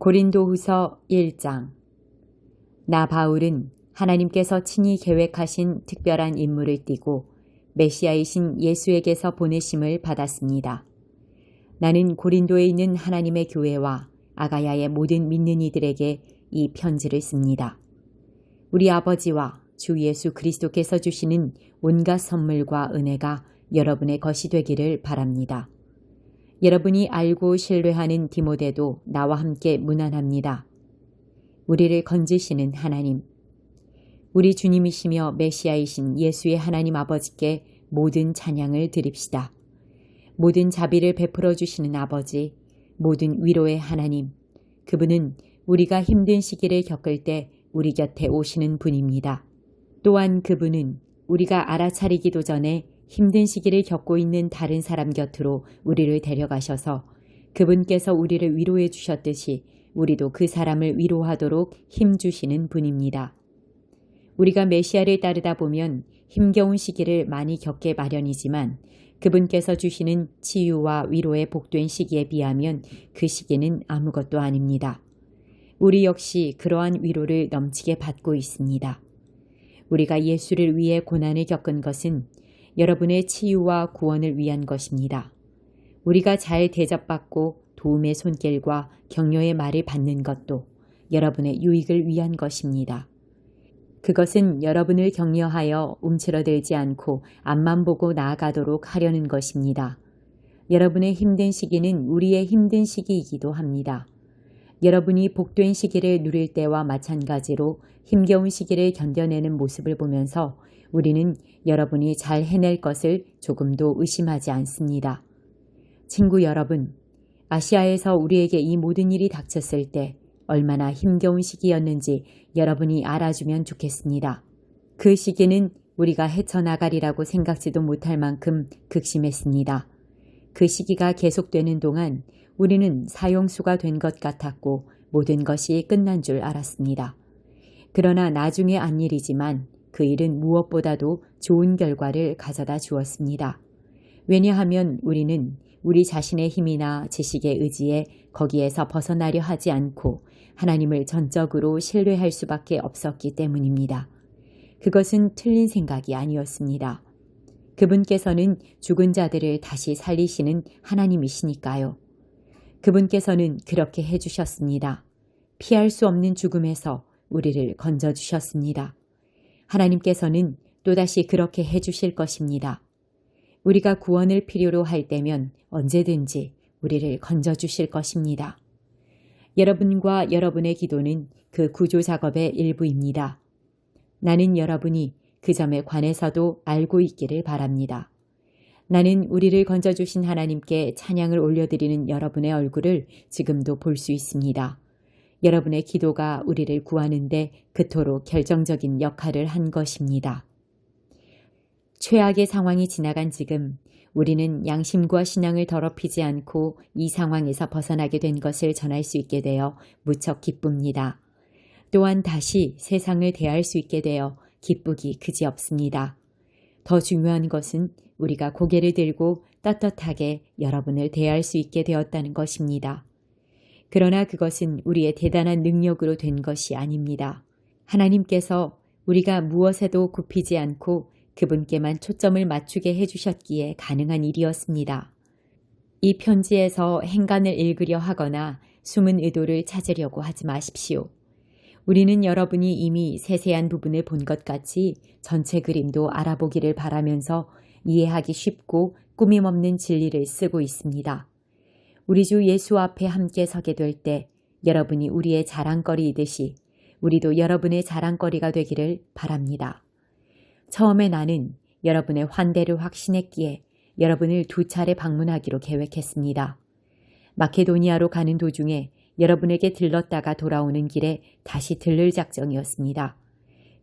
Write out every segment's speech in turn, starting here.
고린도후서 1장 나 바울은 하나님께서 친히 계획하신 특별한 임무를 띠고 메시아이신 예수에게서 보내심을 받았습니다. 나는 고린도에 있는 하나님의 교회와 아가야의 모든 믿는 이들에게 이 편지를 씁니다. 우리 아버지와 주 예수 그리스도께서 주시는 온갖 선물과 은혜가 여러분의 것이 되기를 바랍니다. 여러분이 알고 신뢰하는 디모데도 나와 함께 문안합니다. 우리를 건지시는 하나님, 우리 주님이시며 메시아이신 예수의 하나님 아버지께 모든 찬양을 드립시다. 모든 자비를 베풀어 주시는 아버지, 모든 위로의 하나님, 그분은 우리가 힘든 시기를 겪을 때 우리 곁에 오시는 분입니다. 또한 그분은 우리가 알아차리기도 전에 힘든 시기를 겪고 있는 다른 사람 곁으로 우리를 데려가셔서 그분께서 우리를 위로해 주셨듯이 우리도 그 사람을 위로하도록 힘 주시는 분입니다. 우리가 메시아를 따르다 보면 힘겨운 시기를 많이 겪게 마련이지만 그분께서 주시는 치유와 위로의 복된 시기에 비하면 그 시기는 아무것도 아닙니다. 우리 역시 그러한 위로를 넘치게 받고 있습니다. 우리가 예수를 위해 고난을 겪은 것은 여러분의 치유와 구원을 위한 것입니다. 우리가 잘 대접받고 도움의 손길과 격려의 말을 받는 것도 여러분의 유익을 위한 것입니다. 그것은 여러분을 격려하여 움츠러들지 않고 앞만 보고 나아가도록 하려는 것입니다. 여러분의 힘든 시기는 우리의 힘든 시기이기도 합니다. 여러분이 복된 시기를 누릴 때와 마찬가지로 힘겨운 시기를 견뎌내는 모습을 보면서 우리는 여러분이 잘 해낼 것을 조금도 의심하지 않습니다. 친구 여러분, 아시아에서 우리에게 이 모든 일이 닥쳤을 때 얼마나 힘겨운 시기였는지 여러분이 알아주면 좋겠습니다. 그 시기는 우리가 헤쳐나가리라고 생각지도 못할 만큼 극심했습니다. 그 시기가 계속되는 동안 우리는 사용수가 된 것 같았고 모든 것이 끝난 줄 알았습니다. 그러나 나중에 안 일이지만 그 일은 무엇보다도 좋은 결과를 가져다 주었습니다. 왜냐하면 우리는 우리 자신의 힘이나 지식의 의지에 거기에서 벗어나려 하지 않고 하나님을 전적으로 신뢰할 수밖에 없었기 때문입니다. 그것은 틀린 생각이 아니었습니다. 그분께서는 죽은 자들을 다시 살리시는 하나님이시니까요. 그분께서는 그렇게 해주셨습니다. 피할 수 없는 죽음에서 우리를 건져주셨습니다. 하나님께서는 또다시 그렇게 해주실 것입니다. 우리가 구원을 필요로 할 때면 언제든지 우리를 건져주실 것입니다. 여러분과 여러분의 기도는 그 구조 작업의 일부입니다. 나는 여러분이 그 점에 관해서도 알고 있기를 바랍니다. 나는 우리를 건져주신 하나님께 찬양을 올려드리는 여러분의 얼굴을 지금도 볼 수 있습니다. 여러분의 기도가 우리를 구하는데 그토록 결정적인 역할을 한 것입니다. 최악의 상황이 지나간 지금 우리는 양심과 신앙을 더럽히지 않고 이 상황에서 벗어나게 된 것을 전할 수 있게 되어 무척 기쁩니다. 또한 다시 세상을 대할 수 있게 되어 기쁘기 그지없습니다. 더 중요한 것은 우리가 고개를 들고 떳떳하게 여러분을 대할 수 있게 되었다는 것입니다. 그러나 그것은 우리의 대단한 능력으로 된 것이 아닙니다. 하나님께서 우리가 무엇에도 굽히지 않고 그분께만 초점을 맞추게 해주셨기에 가능한 일이었습니다. 이 편지에서 행간을 읽으려 하거나 숨은 의도를 찾으려고 하지 마십시오. 우리는 여러분이 이미 세세한 부분을 본 것 같이 전체 그림도 알아보기를 바라면서 이해하기 쉽고 꾸밈 없는 진리를 쓰고 있습니다. 우리 주 예수 앞에 함께 서게 될 때 여러분이 우리의 자랑거리이듯이 우리도 여러분의 자랑거리가 되기를 바랍니다. 처음에 나는 여러분의 환대를 확신했기에 여러분을 두 차례 방문하기로 계획했습니다. 마케도니아로 가는 도중에 여러분에게 들렀다가 돌아오는 길에 다시 들를 작정이었습니다.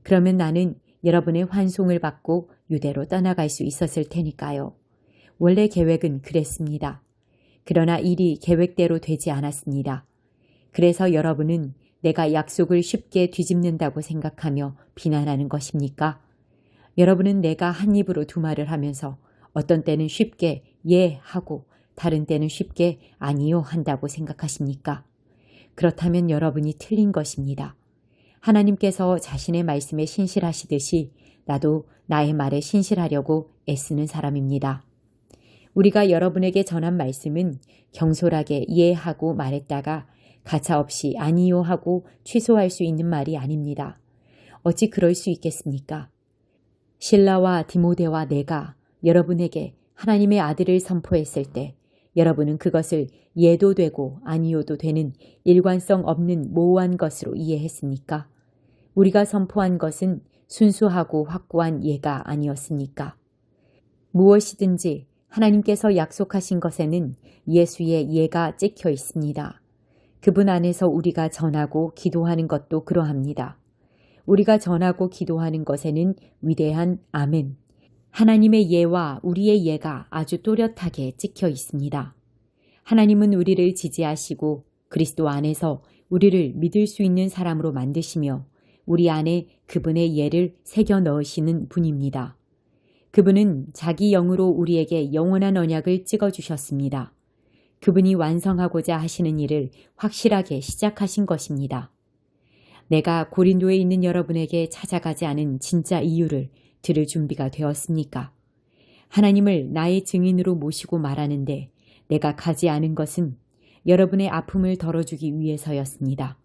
그러면 나는 여러분의 환송을 받고 유대로 떠나갈 수 있었을 테니까요. 원래 계획은 그랬습니다. 그러나 일이 계획대로 되지 않았습니다. 그래서 여러분은 내가 약속을 쉽게 뒤집는다고 생각하며 비난하는 것입니까? 여러분은 내가 한 입으로 두 말을 하면서 어떤 때는 쉽게 예 하고 다른 때는 쉽게 아니요 한다고 생각하십니까? 그렇다면 여러분이 틀린 것입니다. 하나님께서 자신의 말씀에 신실하시듯이 나도 나의 말에 신실하려고 애쓰는 사람입니다. 우리가 여러분에게 전한 말씀은 경솔하게 이해하고 말했다가 가차없이 아니요 하고 취소할 수 있는 말이 아닙니다. 어찌 그럴 수 있겠습니까? 신라와 디모데와 내가 여러분에게 하나님의 아들을 선포했을 때 여러분은 그것을 예도 되고 아니요도 되는 일관성 없는 모호한 것으로 이해했습니까? 우리가 선포한 것은 순수하고 확고한 예가 아니었습니까? 무엇이든지 하나님께서 약속하신 것에는 예수의 예가 찍혀 있습니다. 그분 안에서 우리가 전하고 기도하는 것도 그러합니다. 우리가 전하고 기도하는 것에는 위대한 아멘, 하나님의 예와 우리의 예가 아주 또렷하게 찍혀 있습니다. 하나님은 우리를 지지하시고 그리스도 안에서 우리를 믿을 수 있는 사람으로 만드시며 우리 안에 그분의 예를 새겨 넣으시는 분입니다. 그분은 자기 영으로 우리에게 영원한 언약을 찍어 주셨습니다. 그분이 완성하고자 하시는 일을 확실하게 시작하신 것입니다. 내가 고린도에 있는 여러분에게 찾아가지 않은 진짜 이유를 들을 준비가 되었습니까? 하나님을 나의 증인으로 모시고 말하는데 내가 가지 않은 것은 여러분의 아픔을 덜어주기 위해서였습니다.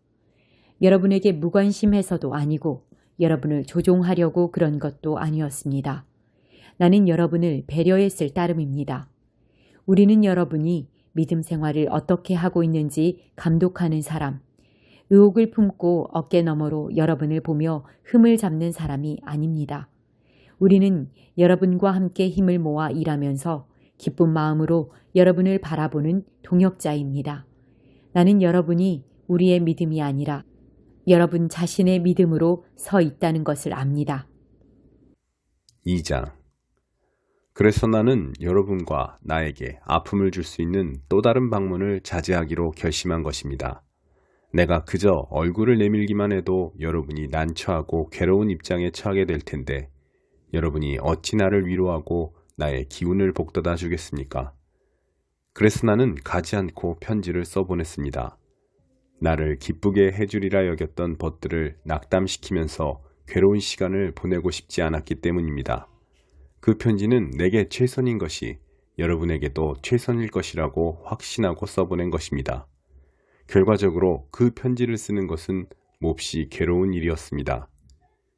여러분에게 무관심해서도 아니고 여러분을 조종하려고 그런 것도 아니었습니다. 나는 여러분을 배려했을 따름입니다. 우리는 여러분이 믿음 생활을 어떻게 하고 있는지 감독하는 사람, 의혹을 품고 어깨 너머로 여러분을 보며 흠을 잡는 사람이 아닙니다. 우리는 여러분과 함께 힘을 모아 일하면서 기쁜 마음으로 여러분을 바라보는 동역자입니다. 나는 여러분이 우리의 믿음이 아니라 여러분 자신의 믿음으로 서 있다는 것을 압니다. 2장 그래서 나는 여러분과 나에게 아픔을 줄 수 있는 또 다른 방문을 자제하기로 결심한 것입니다. 내가 그저 얼굴을 내밀기만 해도 여러분이 난처하고 괴로운 입장에 처하게 될 텐데 여러분이 어찌 나를 위로하고 나의 기운을 복돋아 주겠습니까? 그래서 나는 가지 않고 편지를 써 보냈습니다. 나를 기쁘게 해주리라 여겼던 벗들을 낙담시키면서 괴로운 시간을 보내고 싶지 않았기 때문입니다. 그 편지는 내게 최선인 것이 여러분에게도 최선일 것이라고 확신하고 써보낸 것입니다. 결과적으로 그 편지를 쓰는 것은 몹시 괴로운 일이었습니다.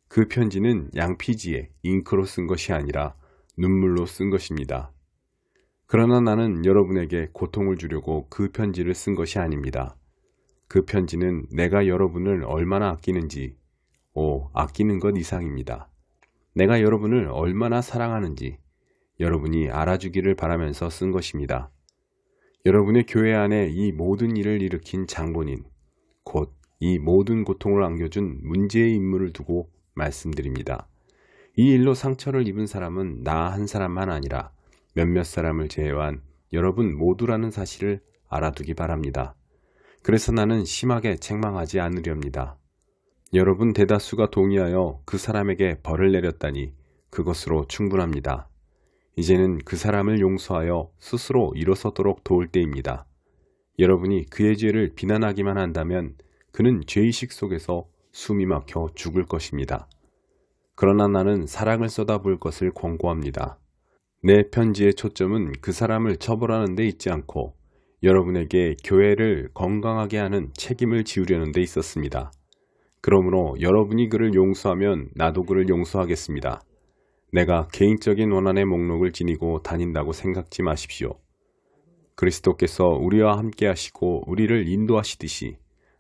그 편지는 양피지에 잉크로 쓴 것이 아니라 눈물로 쓴 것입니다. 그러나 나는 여러분에게 고통을 주려고 그 편지를 쓴 것이 아닙니다. 그 편지는 내가 여러분을 얼마나 아끼는지, 오, 아끼는 것 이상입니다. 내가 여러분을 얼마나 사랑하는지 여러분이 알아주기를 바라면서 쓴 것입니다. 여러분의 교회 안에 이 모든 일을 일으킨 장본인, 곧 이 모든 고통을 안겨준 문제의 인물을 두고 말씀드립니다. 이 일로 상처를 입은 사람은 나 한 사람만 아니라 몇몇 사람을 제외한 여러분 모두라는 사실을 알아두기 바랍니다. 그래서 나는 심하게 책망하지 않으렵니다. 여러분 대다수가 동의하여 그 사람에게 벌을 내렸다니 그것으로 충분합니다. 이제는 그 사람을 용서하여 스스로 일어서도록 도울 때입니다. 여러분이 그의 죄를 비난하기만 한다면 그는 죄의식 속에서 숨이 막혀 죽을 것입니다. 그러나 나는 사랑을 쏟아부을 것을 권고합니다. 내 편지의 초점은 그 사람을 처벌하는 데 있지 않고 여러분에게 교회를 건강하게 하는 책임을 지우려는 데 있었습니다. 그러므로 여러분이 그를 용서하면 나도 그를 용서하겠습니다. 내가 개인적인 원한의 목록을 지니고 다닌다고 생각지 마십시오. 그리스도께서 우리와 함께 하시고 우리를 인도하시듯이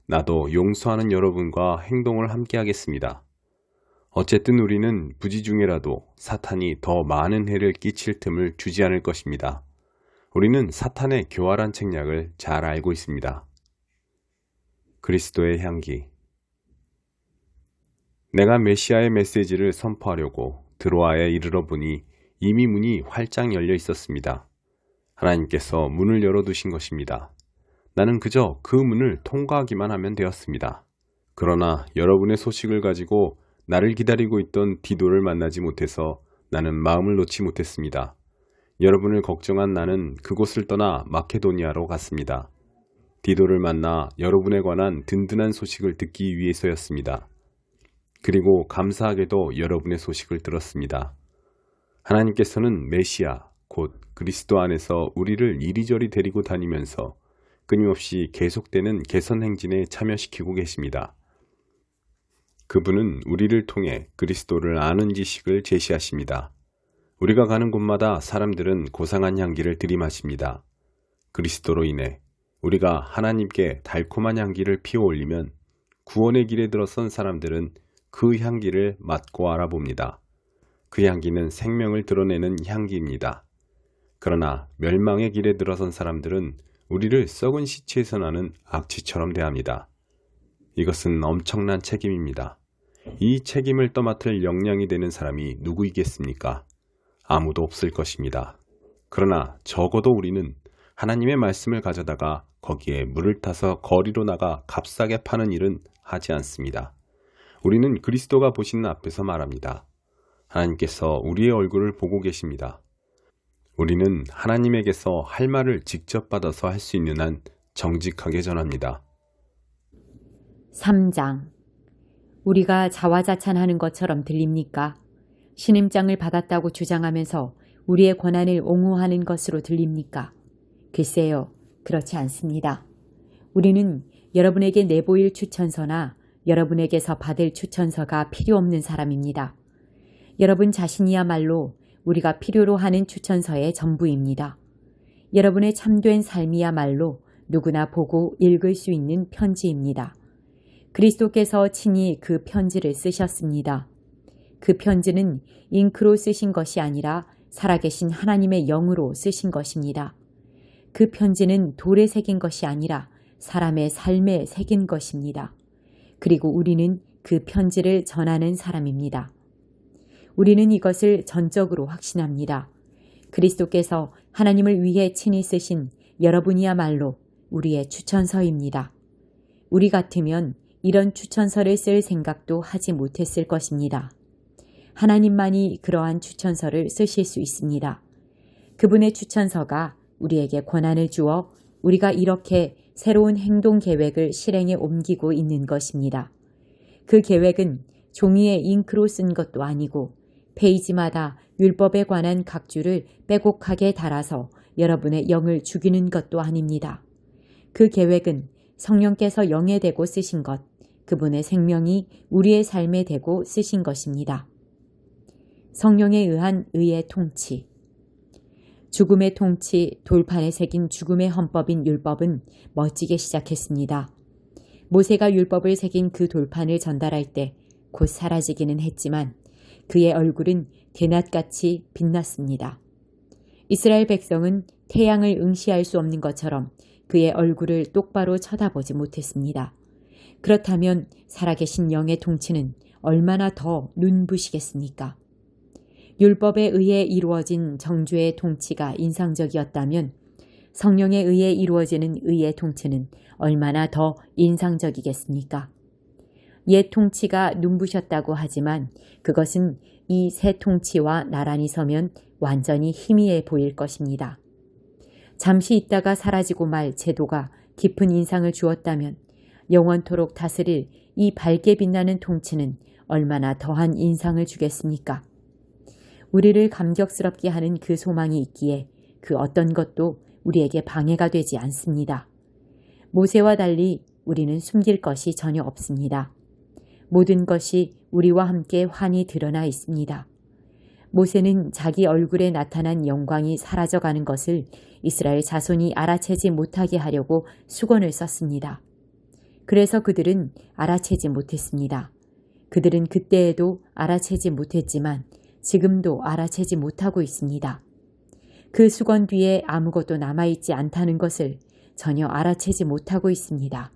나도 용서하는 여러분과 행동을 함께 하겠습니다. 어쨌든 우리는 부지 중에라도 사탄이 더 많은 해를 끼칠 틈을 주지 않을 것입니다. 우리는 사탄의 교활한 책략을 잘 알고 있습니다. 그리스도의 향기 내가 메시아의 메시지를 선포하려고 드로아에 이르러 보니 이미 문이 활짝 열려 있었습니다. 하나님께서 문을 열어두신 것입니다. 나는 그저 그 문을 통과하기만 하면 되었습니다. 그러나 여러분의 소식을 가지고 나를 기다리고 있던 디도를 만나지 못해서 나는 마음을 놓지 못했습니다. 여러분을 걱정한 나는 그곳을 떠나 마케도니아로 갔습니다. 디도를 만나 여러분에 관한 든든한 소식을 듣기 위해서였습니다. 그리고 감사하게도 여러분의 소식을 들었습니다. 하나님께서는 메시아, 곧 그리스도 안에서 우리를 이리저리 데리고 다니면서 끊임없이 계속되는 개선 행진에 참여시키고 계십니다. 그분은 우리를 통해 그리스도를 아는 지식을 제시하십니다. 우리가 가는 곳마다 사람들은 고상한 향기를 들이마십니다. 그리스도로 인해 우리가 하나님께 달콤한 향기를 피워 올리면 구원의 길에 들어선 사람들은 그 향기를 맡고 알아봅니다. 그 향기는 생명을 드러내는 향기입니다. 그러나 멸망의 길에 들어선 사람들은 우리를 썩은 시체에서 나는 악취처럼 대합니다. 이것은 엄청난 책임입니다. 이 책임을 떠맡을 역량이 되는 사람이 누구이겠습니까? 아무도 없을 것입니다. 그러나 적어도 우리는 하나님의 말씀을 가져다가 거기에 물을 타서 거리로 나가 값싸게 파는 일은 하지 않습니다. 우리는 그리스도가 보시는 앞에서 말합니다. 하나님께서 우리의 얼굴을 보고 계십니다. 우리는 하나님에게서 할 말을 직접 받아서 할 수 있는 한 정직하게 전합니다. 3장 우리가 자화자찬하는 것처럼 들립니까? 신임장을 받았다고 주장하면서 우리의 권한을 옹호하는 것으로 들립니까? 글쎄요, 그렇지 않습니다. 우리는 여러분에게 내보일 추천서나 여러분에게서 받을 추천서가 필요 없는 사람입니다. 여러분 자신이야말로 우리가 필요로 하는 추천서의 전부입니다. 여러분의 참된 삶이야말로 누구나 보고 읽을 수 있는 편지입니다. 그리스도께서 친히 그 편지를 쓰셨습니다. 그 편지는 잉크로 쓰신 것이 아니라 살아계신 하나님의 영으로 쓰신 것입니다. 그 편지는 돌에 새긴 것이 아니라 사람의 삶에 새긴 것입니다. 그리고 우리는 그 편지를 전하는 사람입니다. 우리는 이것을 전적으로 확신합니다. 그리스도께서 하나님을 위해 친히 쓰신 여러분이야말로 우리의 추천서입니다. 우리 같으면 이런 추천서를 쓸 생각도 하지 못했을 것입니다. 하나님만이 그러한 추천서를 쓰실 수 있습니다. 그분의 추천서가 우리에게 권한을 주어 우리가 이렇게 새로운 행동 계획을 실행에 옮기고 있는 것입니다. 그 계획은 종이에 잉크로 쓴 것도 아니고 페이지마다 율법에 관한 각주를 빼곡하게 달아서 여러분의 영을 죽이는 것도 아닙니다. 그 계획은 성령께서 영에 대고 쓰신 것, 그분의 생명이 우리의 삶에 대고 쓰신 것입니다. 성령에 의한 의의 통치. 죽음의 통치, 돌판에 새긴 죽음의 헌법인 율법은 멋지게 시작했습니다. 모세가 율법을 새긴 그 돌판을 전달할 때 곧 사라지기는 했지만 그의 얼굴은 대낮같이 빛났습니다. 이스라엘 백성은 태양을 응시할 수 없는 것처럼 그의 얼굴을 똑바로 쳐다보지 못했습니다. 그렇다면 살아계신 영의 통치는 얼마나 더 눈부시겠습니까? 율법에 의해 이루어진 정죄의 통치가 인상적이었다면 성령에 의해 이루어지는 의의 통치는 얼마나 더 인상적이겠습니까? 옛 통치가 눈부셨다고 하지만 그것은 이 새 통치와 나란히 서면 완전히 희미해 보일 것입니다. 잠시 있다가 사라지고 말 제도가 깊은 인상을 주었다면 영원토록 다스릴 이 밝게 빛나는 통치는 얼마나 더한 인상을 주겠습니까? 우리를 감격스럽게 하는 그 소망이 있기에 그 어떤 것도 우리에게 방해가 되지 않습니다. 모세와 달리 우리는 숨길 것이 전혀 없습니다. 모든 것이 우리와 함께 환히 드러나 있습니다. 모세는 자기 얼굴에 나타난 영광이 사라져가는 것을 이스라엘 자손이 알아채지 못하게 하려고 수건을 썼습니다. 그래서 그들은 알아채지 못했습니다. 그들은 그때에도 알아채지 못했지만 지금도 알아채지 못하고 있습니다. 그 수건 뒤에 아무것도 남아있지 않다는 것을 전혀 알아채지 못하고 있습니다.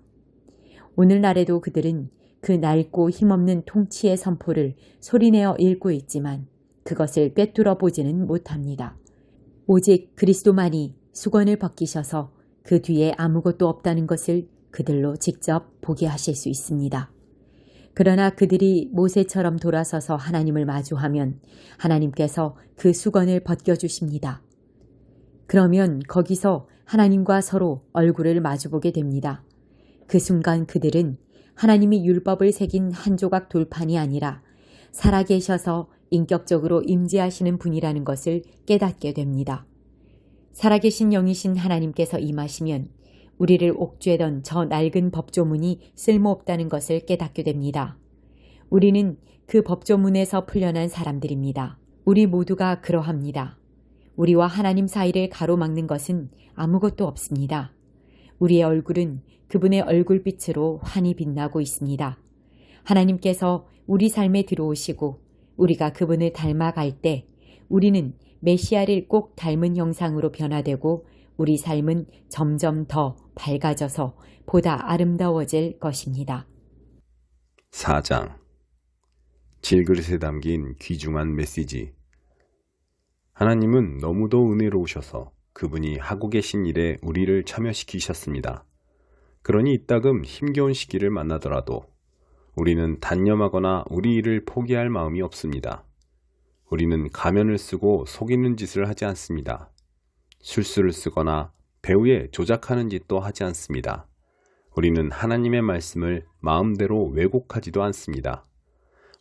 오늘날에도 그들은 그 낡고 힘없는 통치의 선포를 소리내어 읽고 있지만 그것을 꿰뚫어 보지는 못합니다. 오직 그리스도만이 수건을 벗기셔서 그 뒤에 아무것도 없다는 것을 그들로 직접 보게 하실 수 있습니다. 그러나 그들이 모세처럼 돌아서서 하나님을 마주하면 하나님께서 그 수건을 벗겨주십니다. 그러면 거기서 하나님과 서로 얼굴을 마주보게 됩니다. 그 순간 그들은 하나님이 율법을 새긴 한 조각 돌판이 아니라 살아계셔서 인격적으로 임재하시는 분이라는 것을 깨닫게 됩니다. 살아계신 영이신 하나님께서 임하시면 우리를 옥죄던 저 낡은 법조문이 쓸모없다는 것을 깨닫게 됩니다. 우리는 그 법조문에서 풀려난 사람들입니다. 우리 모두가 그러합니다. 우리와 하나님 사이를 가로막는 것은 아무것도 없습니다. 우리의 얼굴은 그분의 얼굴빛으로 환히 빛나고 있습니다. 하나님께서 우리 삶에 들어오시고 우리가 그분을 닮아갈 때 우리는 메시아를 꼭 닮은 형상으로 변화되고 우리 삶은 점점 더 밝아져서 보다 아름다워질 것입니다. 4장 질그릇에 담긴 귀중한 메시지 하나님은 너무도 은혜로우셔서 그분이 하고 계신 일에 우리를 참여시키셨습니다. 그러니 이따금 힘겨운 시기를 만나더라도 우리는 단념하거나 우리 일을 포기할 마음이 없습니다. 우리는 가면을 쓰고 속이는 짓을 하지 않습니다. 술수를 쓰거나 배우에 조작하는 짓도 하지 않습니다. 우리는 하나님의 말씀을 마음대로 왜곡하지도 않습니다.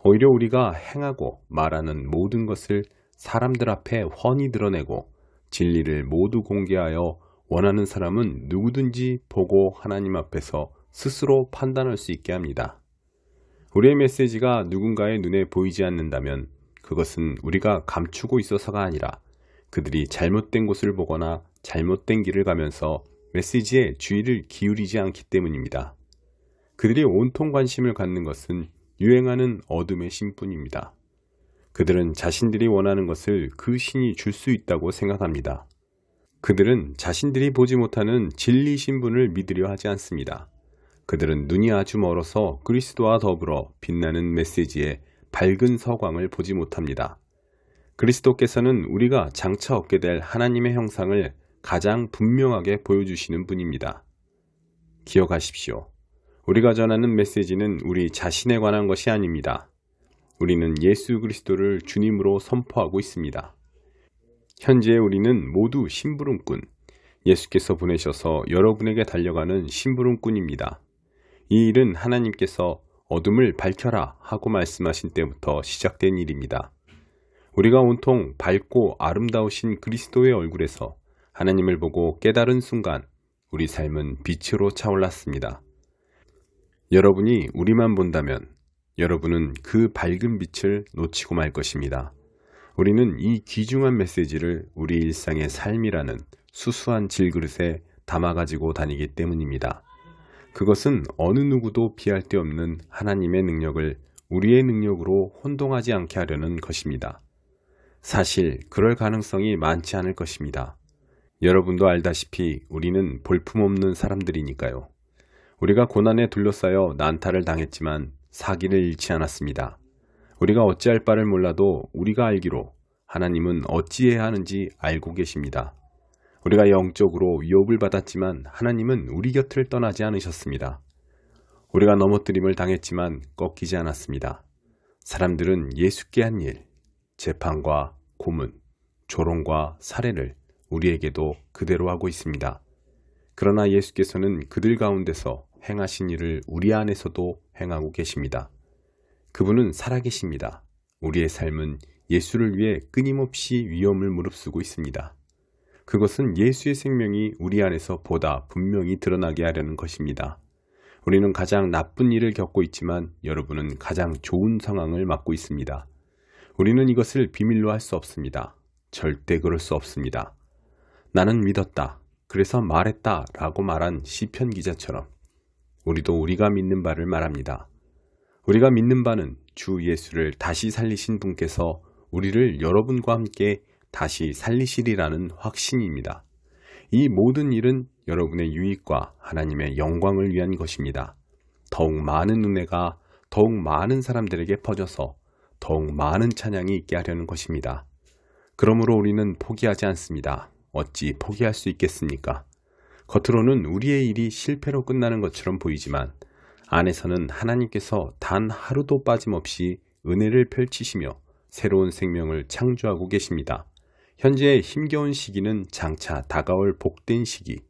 오히려 우리가 행하고 말하는 모든 것을 사람들 앞에 훤히 드러내고 진리를 모두 공개하여 원하는 사람은 누구든지 보고 하나님 앞에서 스스로 판단할 수 있게 합니다. 우리의 메시지가 누군가의 눈에 보이지 않는다면 그것은 우리가 감추고 있어서가 아니라 그들이 잘못된 곳을 보거나 잘못된 길을 가면서 메시지에 주의를 기울이지 않기 때문입니다. 그들이 온통 관심을 갖는 것은 유행하는 어둠의 신뿐입니다. 그들은 자신들이 원하는 것을 그 신이 줄 수 있다고 생각합니다. 그들은 자신들이 보지 못하는 진리 신분을 믿으려 하지 않습니다. 그들은 눈이 아주 멀어서 그리스도와 더불어 빛나는 메시지의 밝은 서광을 보지 못합니다. 그리스도께서는 우리가 장차 얻게 될 하나님의 형상을 가장 분명하게 보여주시는 분입니다. 기억하십시오. 우리가 전하는 메시지는 우리 자신에 관한 것이 아닙니다. 우리는 예수 그리스도를 주님으로 선포하고 있습니다. 현재 우리는 모두 심부름꾼, 예수께서 보내셔서 여러분에게 달려가는 심부름꾼입니다. 이 일은 하나님께서 어둠을 밝혀라 하고 말씀하신 때부터 시작된 일입니다. 우리가 온통 밝고 아름다우신 그리스도의 얼굴에서 하나님을 보고 깨달은 순간 우리 삶은 빛으로 차올랐습니다. 여러분이 우리만 본다면 여러분은 그 밝은 빛을 놓치고 말 것입니다. 우리는 이 귀중한 메시지를 우리 일상의 삶이라는 수수한 질그릇에 담아가지고 다니기 때문입니다. 그것은 어느 누구도 피할 데 없는 하나님의 능력을 우리의 능력으로 혼동하지 않게 하려는 것입니다. 사실 그럴 가능성이 많지 않을 것입니다. 여러분도 알다시피 우리는 볼품없는 사람들이니까요. 우리가 고난에 둘러싸여 난타를 당했지만 사기를 잃지 않았습니다. 우리가 어찌할 바를 몰라도 우리가 알기로 하나님은 어찌해야 하는지 알고 계십니다. 우리가 영적으로 위협을 받았지만 하나님은 우리 곁을 떠나지 않으셨습니다. 우리가 넘어뜨림을 당했지만 꺾이지 않았습니다. 사람들은 예수께 한 일, 재판과 고문, 조롱과 살해를 우리에게도 그대로 하고 있습니다. 그러나 예수께서는 그들 가운데서 행하신 일을 우리 안에서도 행하고 계십니다. 그분은 살아계십니다. 우리의 삶은 예수를 위해 끊임없이 위험을 무릅쓰고 있습니다. 그것은 예수의 생명이 우리 안에서 보다 분명히 드러나게 하려는 것입니다. 우리는 가장 나쁜 일을 겪고 있지만 여러분은 가장 좋은 상황을 맞고 있습니다. 우리는 이것을 비밀로 할 수 없습니다. 절대 그럴 수 없습니다. 나는 믿었다. 그래서 말했다. 라고 말한 시편 기자처럼 우리도 우리가 믿는 바를 말합니다. 우리가 믿는 바는 주 예수를 다시 살리신 분께서 우리를 여러분과 함께 다시 살리시리라는 확신입니다. 이 모든 일은 여러분의 유익과 하나님의 영광을 위한 것입니다. 더욱 많은 은혜가 더욱 많은 사람들에게 퍼져서 더욱 많은 찬양이 있게 하려는 것입니다. 그러므로 우리는 포기하지 않습니다. 어찌 포기할 수 있겠습니까? 겉으로는 우리의 일이 실패로 끝나는 것처럼 보이지만 안에서는 하나님께서 단 하루도 빠짐없이 은혜를 펼치시며 새로운 생명을 창조하고 계십니다. 현재의 힘겨운 시기는 장차 다가올 복된 시기,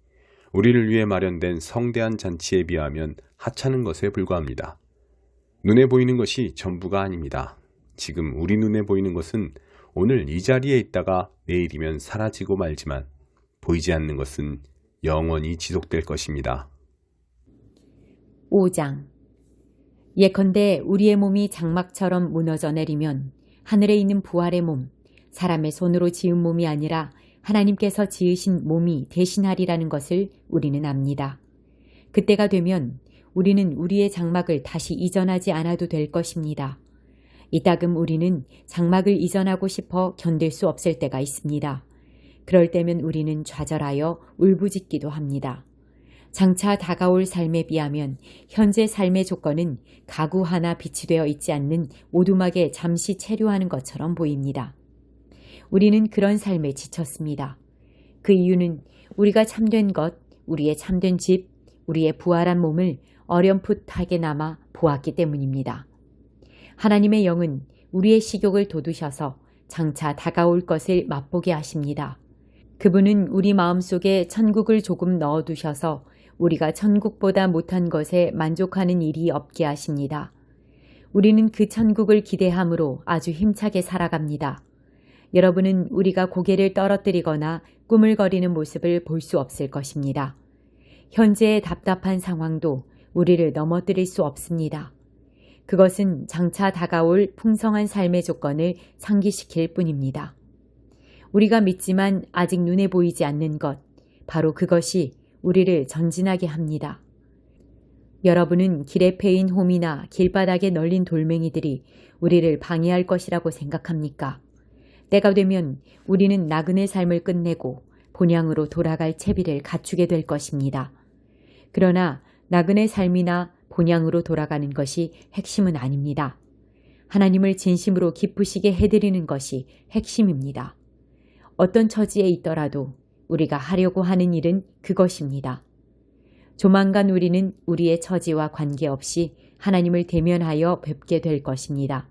우리를 위해 마련된 성대한 잔치에 비하면 하찮은 것에 불과합니다. 눈에 보이는 것이 전부가 아닙니다. 지금 우리 눈에 보이는 것은 오늘 이 자리에 있다가 내일이면 사라지고 말지만 보이지 않는 것은 영원히 지속될 것입니다. 5장 예컨대 우리의 몸이 장막처럼 무너져 내리면 하늘에 있는 부활의 몸, 사람의 손으로 지은 몸이 아니라 하나님께서 지으신 몸이 대신하리라는 것을 우리는 압니다. 그때가 되면 우리는 우리의 장막을 다시 이전하지 않아도 될 것입니다. 이따금 우리는 장막을 이전하고 싶어 견딜 수 없을 때가 있습니다. 그럴 때면 우리는 좌절하여 울부짖기도 합니다. 장차 다가올 삶에 비하면 현재 삶의 조건은 가구 하나 비치되어 있지 않는 오두막에 잠시 체류하는 것처럼 보입니다. 우리는 그런 삶에 지쳤습니다. 그 이유는 우리가 참된 것, 우리의 참된 집, 우리의 부활한 몸을 어렴풋하게 남아 보았기 때문입니다. 하나님의 영은 우리의 식욕을 돋우셔서 장차 다가올 것을 맛보게 하십니다. 그분은 우리 마음속에 천국을 조금 넣어두셔서 우리가 천국보다 못한 것에 만족하는 일이 없게 하십니다. 우리는 그 천국을 기대함으로 아주 힘차게 살아갑니다. 여러분은 우리가 고개를 떨어뜨리거나 꾸물거리는 모습을 볼 수 없을 것입니다. 현재의 답답한 상황도 우리를 넘어뜨릴 수 없습니다. 그것은 장차 다가올 풍성한 삶의 조건을 상기시킬 뿐입니다. 우리가 믿지만 아직 눈에 보이지 않는 것, 바로 그것이 우리를 전진하게 합니다. 여러분은 길에 패인 홈이나 길바닥에 널린 돌멩이들이 우리를 방해할 것이라고 생각합니까? 때가 되면 우리는 나그네 삶을 끝내고 본향으로 돌아갈 채비를 갖추게 될 것입니다. 그러나 나그네 삶이나 본향으로 돌아가는 것이 핵심은 아닙니다. 하나님을 진심으로 기쁘시게 해드리는 것이 핵심입니다. 어떤 처지에 있더라도 우리가 하려고 하는 일은 그것입니다. 조만간 우리는 우리의 처지와 관계없이 하나님을 대면하여 뵙게 될 것입니다.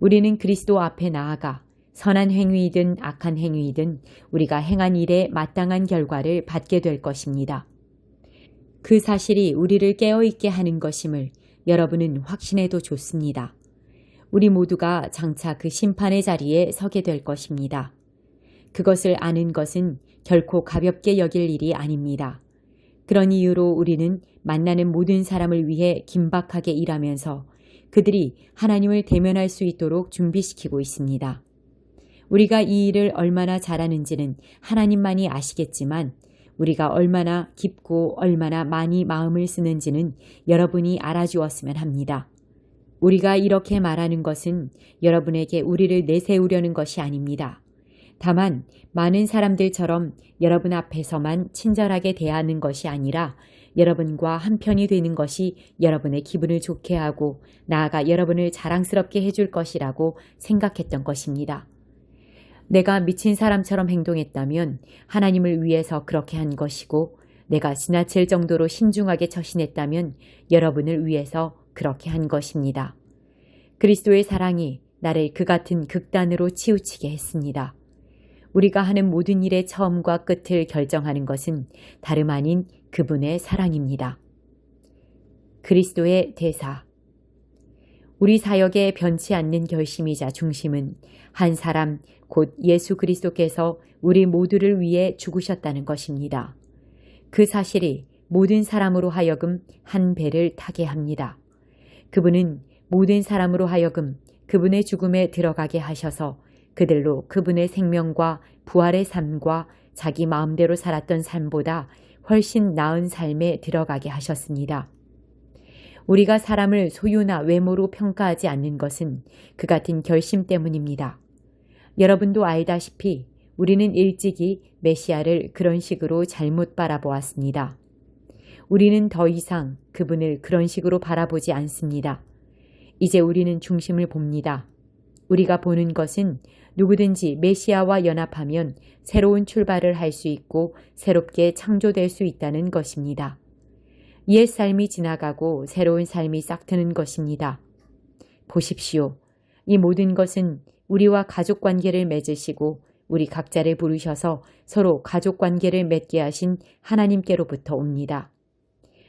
우리는 그리스도 앞에 나아가 선한 행위이든 악한 행위이든 우리가 행한 일에 마땅한 결과를 받게 될 것입니다. 그 사실이 우리를 깨어있게 하는 것임을 여러분은 확신해도 좋습니다. 우리 모두가 장차 그 심판의 자리에 서게 될 것입니다. 그것을 아는 것은 결코 가볍게 여길 일이 아닙니다. 그런 이유로 우리는 만나는 모든 사람을 위해 긴박하게 일하면서 그들이 하나님을 대면할 수 있도록 준비시키고 있습니다. 우리가 이 일을 얼마나 잘하는지는 하나님만이 아시겠지만 우리가 얼마나 깊고 얼마나 많이 마음을 쓰는지는 여러분이 알아주었으면 합니다. 우리가 이렇게 말하는 것은 여러분에게 우리를 내세우려는 것이 아닙니다. 다만 많은 사람들처럼 여러분 앞에서만 친절하게 대하는 것이 아니라 여러분과 한편이 되는 것이 여러분의 기분을 좋게 하고 나아가 여러분을 자랑스럽게 해줄 것이라고 생각했던 것입니다. 내가 미친 사람처럼 행동했다면 하나님을 위해서 그렇게 한 것이고 내가 지나칠 정도로 신중하게 처신했다면 여러분을 위해서 그렇게 한 것입니다. 그리스도의 사랑이 나를 그 같은 극단으로 치우치게 했습니다. 우리가 하는 모든 일의 처음과 끝을 결정하는 것은 다름 아닌 그분의 사랑입니다. 그리스도의 대사 우리 사역의 변치 않는 결심이자 중심은 한 사람 곧 예수 그리스도께서 우리 모두를 위해 죽으셨다는 것입니다. 그 사실이 모든 사람으로 하여금 한 배를 타게 합니다. 그분은 모든 사람으로 하여금 그분의 죽음에 들어가게 하셔서 그들로 그분의 생명과 부활의 삶과 자기 마음대로 살았던 삶보다 훨씬 나은 삶에 들어가게 하셨습니다. 우리가 사람을 소유나 외모로 평가하지 않는 것은 그 같은 결심 때문입니다. 여러분도 알다시피 우리는 일찍이 메시아를 그런 식으로 잘못 바라보았습니다. 우리는 더 이상 그분을 그런 식으로 바라보지 않습니다. 이제 우리는 중심을 봅니다. 우리가 보는 것은 누구든지 메시아와 연합하면 새로운 출발을 할 수 있고 새롭게 창조될 수 있다는 것입니다. 옛 삶이 지나가고 새로운 삶이 싹트는 것입니다. 보십시오. 이 모든 것은 우리와 가족 관계를 맺으시고 우리 각자를 부르셔서 서로 가족 관계를 맺게 하신 하나님께로부터 옵니다.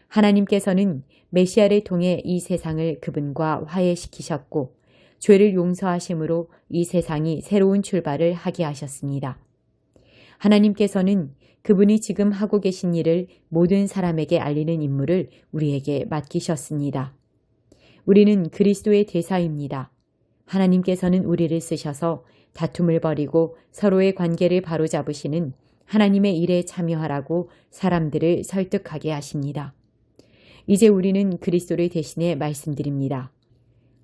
하나님께서는 메시아를 통해 이 세상을 그분과 화해시키셨고 죄를 용서하심으로 이 세상이 새로운 출발을 하게 하셨습니다. 하나님께서는 그분이 지금 하고 계신 일을 모든 사람에게 알리는 임무를 우리에게 맡기셨습니다. 우리는 그리스도의 대사입니다. 하나님께서는 우리를 쓰셔서 다툼을 벌이고 서로의 관계를 바로잡으시는 하나님의 일에 참여하라고 사람들을 설득하게 하십니다. 이제 우리는 그리스도를 대신해 말씀드립니다.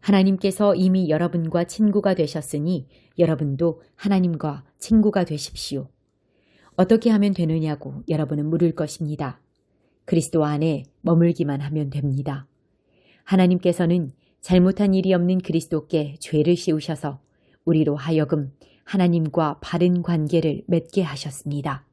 하나님께서 이미 여러분과 친구가 되셨으니 여러분도 하나님과 친구가 되십시오. 어떻게 하면 되느냐고 여러분은 물을 것입니다. 그리스도 안에 머물기만 하면 됩니다. 하나님께서는 잘못한 일이 없는 그리스도께 죄를 씌우셔서 우리로 하여금 하나님과 바른 관계를 맺게 하셨습니다.